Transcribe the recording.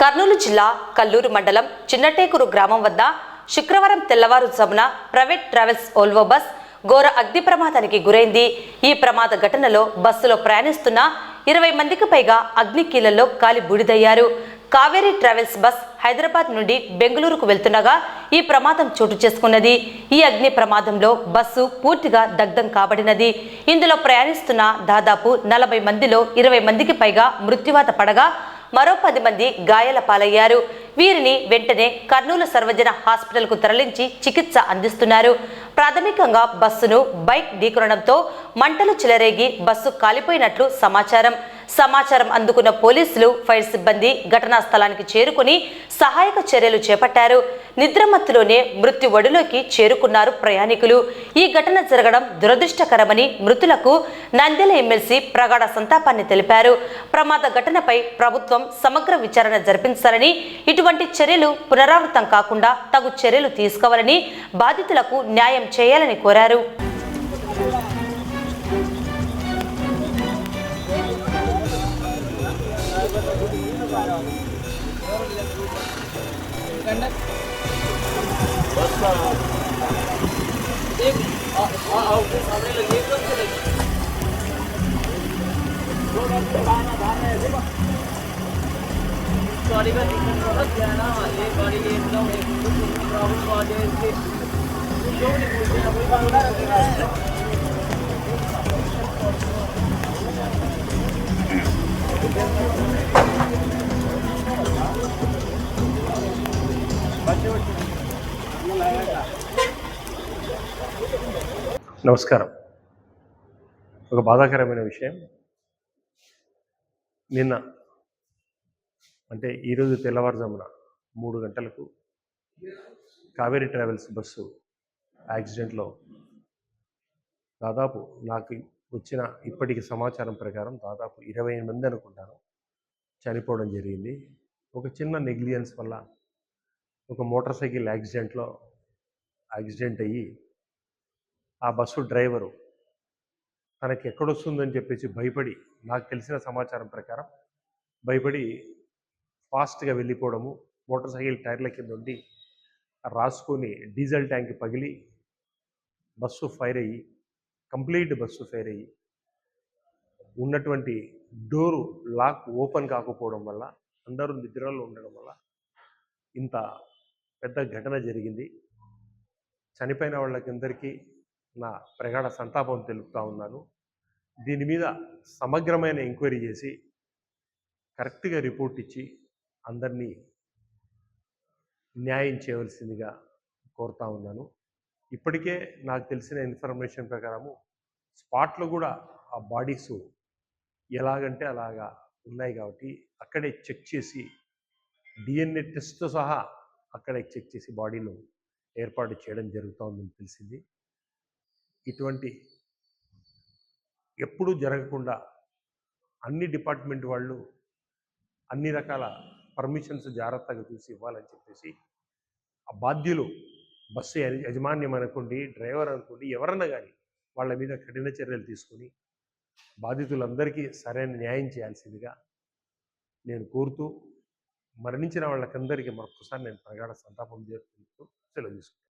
కర్నూలు జిల్లా కల్లూరు మండలం చిన్నటేకురు గ్రామం వద్ద శుక్రవారం తెల్లవారుజామున ప్రైవేట్ ట్రావెల్స్ ఓల్వో బస్ ఘోర అగ్ని ప్రమాదానికి గురైంది. ఈ ప్రమాద ఘటనలో బస్సులో ప్రయాణిస్తున్న ఇరవై మందికి పైగా అగ్ని కీలల్లో కాలి బూడిదయ్యారు. కావేరీ ట్రావెల్స్ బస్ హైదరాబాద్ నుండి బెంగళూరుకు వెళ్తుండగా ఈ ప్రమాదం చోటు చేసుకున్నది. ఈ అగ్ని ప్రమాదంలో బస్సు పూర్తిగా దగ్ధం కాబడినది. ఇందులో ప్రయాణిస్తున్న దాదాపు నలభై మందిలో ఇరవై మందికి పైగా మృత్యువాత పడగా మరో పది మంది గాయాల పాలయ్యారు. వీరిని వెంటనే కర్నూలు సర్వజన హాస్పిటల్కు తరలించి చికిత్స అందిస్తున్నారు. ప్రాథమికంగా బస్సును బైక్ ఢీకొనడంతో మంటలు చెలరేగి బస్సు కాలిపోయినట్లు సమాచారం. సమాచారం అందుకున్న పోలీసులు ఫైర్ సిబ్బంది ఘటనా స్థలానికి చేరుకుని సహాయక చర్యలు చేపట్టారు. నిద్రమత్తులోనే మృత్యు ఒడిలోకి చేరుకున్నారు ప్రయాణికులు. ఈ ఘటన జరగడం దురదృష్టకరమని మృతులకు నంద్యాల ఎమ్మెల్సీ ప్రగాఢ సంతాపాన్ని తెలిపారు. ప్రమాద ఘటనపై ప్రభుత్వం సమగ్ర విచారణ జరిపించాలని ఇటువంటి చర్యలు పునరావృతం కాకుండా తగు చర్యలు తీసుకోవాలని బాధితులకు న్యాయం చేయాలని కోరారు. गाड़ी का दिक्कत बहुत है ना ये गाड़ी एकदम प्रॉब्लम आ जाए इसके जो नहीं बोलते ना कोई बात ना रखेगा Thank you. నమస్కారం. ఒక బాధాకరమైన విషయం. నిన్న అంటే ఈరోజు తెల్లవారుజామున మూడు గంటలకు కావేరీ ట్రావెల్స్ బస్సు యాక్సిడెంట్లో దాదాపు నాకు వచ్చిన ఇప్పటికి సమాచారం ప్రకారం దాదాపు ఇరవై మంది అనుకుంటాను చనిపోవడం జరిగింది. ఒక చిన్న నెగ్లియన్స్ వల్ల ఒక మోటార్ సైకిల్ యాక్సిడెంట్లో యాక్సిడెంట్ అయ్యి ఆ బస్సు డ్రైవరు తనకి ఎక్కడొస్తుందని చెప్పేసి భయపడి నాకు తెలిసిన సమాచారం ప్రకారం భయపడి ఫాస్ట్గా వెళ్ళిపోవడము మోటార్ సైకిల్ టైర్ల కింద ఉండి రాసుకొని డీజిల్ ట్యాంక్ పగిలి బస్సు ఫైర్ అయ్యి కంప్లీట్ బస్సు ఫైర్ అయ్యి ఉన్నటువంటి డోరు లాక్ ఓపెన్ కాకపోవడం వల్ల అందరూ నిద్రలో ఉండడం వల్ల ఇంత పెద్ద ఘటన జరిగింది. చనిపోయిన వాళ్ళకందరికీ నా ప్రగాఢ సంతాపం తెలుపుతా ఉన్నాను. దీని మీద సమగ్రమైన ఎంక్వైరీ చేసి కరెక్ట్గా రిపోర్ట్ ఇచ్చి అందరినీ న్యాయం చేయవలసిందిగా కోరుతా ఉన్నాను. ఇప్పటికే నాకు తెలిసిన ఇన్ఫర్మేషన్ ప్రకారము స్పాట్లో కూడా ఆ బాడీస్ ఎలాగంటే అలాగా ఉన్నాయి కాబట్టి అక్కడే చెక్ చేసి డిఎన్ఏ టెస్ట్తో సహా అక్కడే చెక్ చేసి బాడీను ఏర్పాటు చేయడం జరుగుతోందని తెలిసింది. ఇటువంటి ఎప్పుడూ జరగకుండా అన్ని డిపార్ట్మెంట్ వాళ్ళు అన్ని రకాల పర్మిషన్స్ జాగ్రత్తగా చూసి ఇవ్వాలని చెప్పేసి ఆ బాధ్యులు బస్సు యజమాన్యం అనుకోండి డ్రైవర్ అనుకోండి ఎవరన్నా కానీ వాళ్ళ మీద కఠిన చర్యలు తీసుకొని బాధితులందరికీ సరైన న్యాయం చేయాల్సిందిగా నేను కోరుతూ మరణించిన వాళ్ళకందరికీ మరొకసారి నేను ప్రగాఢ సంతాపం చేరుకుంటూ సెలవు తీసుకుంటాను